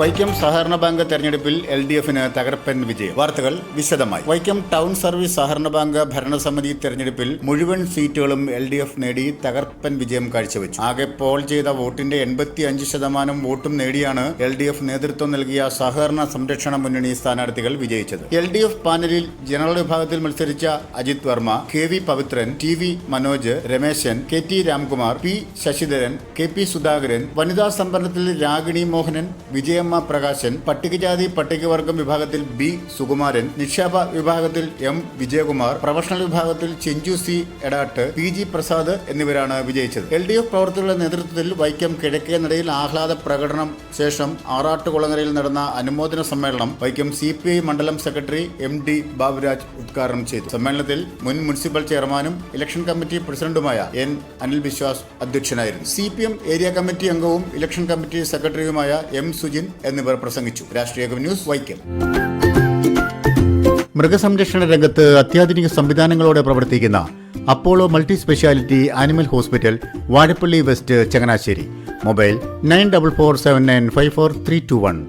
വൈക്കം സഹകരണ ബാങ്ക് തെരഞ്ഞെടുപ്പിൽ L D എഫിന് തകർപ്പൻ വിജയം. വാർത്തകൾ വിശദമായി. വൈക്കം ടൗൺ സർവീസ് സഹകരണ ബാങ്ക് ഭരണസമിതി തെരഞ്ഞെടുപ്പിൽ മുഴുവൻ സീറ്റുകളും എൽ ഡി എഫ് നേടി തകർപ്പൻ വിജയം കാഴ്ചവെച്ചു. ആകെ പോൾ ചെയ്ത വോട്ടിന്റെ എൺപത്തി അഞ്ച് ശതമാനം വോട്ടും നേടിയാണ് എൽ ഡി എഫ് നേതൃത്വം നൽകിയ സഹകരണ സംരക്ഷണ മുന്നണി സ്ഥാനാർത്ഥികൾ വിജയിച്ചത്. എൽ ഡി എഫ് പാനലിൽ ജനറൽ വിഭാഗത്തിൽ മത്സരിച്ച Ajith Varma K V Pavithran T V Manoj Rameshan K T Ramkumar P Sasidharan K P Sudhakaran വനിതാ സംവരണത്തിൽ രാഗിണി മോഹനൻ വിജയമ്മ പ്രകാശൻ പട്ടികജാതി പട്ടികവർഗം വിഭാഗത്തിൽ ബി സുകുമാരൻ നിക്ഷേപ വിഭാഗത്തിൽ എം വിജയകുമാർ പ്രൊഫഷണൽ വിഭാഗത്തിൽ Chenchu C Edattu P G Prasad എന്നിവരാണ് വിജയിച്ചത്. എൽ ഡി എഫ് പ്രവർത്തകരുടെ നേതൃത്വത്തിൽ വൈക്കം കിഴക്കേ നടയിൽ ആഹ്ലാദ പ്രകടനം ശേഷം ആറാട്ടുകുളങ്ങരയിൽ നടന്ന അനുമോദന സമ്മേളനം വൈക്കം സി പി ഐ മണ്ഡലം സെക്രട്ടറി എം ഡി ബാബുരാജ് ഉദ്ഘാടനം ചെയ്തു. സമ്മേളനത്തിൽ മുൻ മുനിസിപ്പൽ ചെയർമാനും ഇലക്ഷൻ കമ്മിറ്റി പ്രസിഡന്റുമായ എൻ അനിൽ ബിശ്വാസ് അധ്യക്ഷനായിരുന്നു. സി ഏരിയ കമ്മിറ്റി അംഗവും ഇലക്ഷൻ കമ്മിറ്റി സെക്രട്ടറിയുമായ എം സുജിൻ എന്നിവർ പ്രസംഗിച്ചു. രാഷ്ട്രീയ ന്യൂസ് വൈക്കം. മൃഗസംരക്ഷണ രംഗത്ത് അത്യാധുനിക സംവിധാനങ്ങളോടെ പ്രവർത്തിക്കുന്ന Apollo multi speciality animal hospital Vazhappally west Changanassery. Mobile nine double four seven nine five four three two one.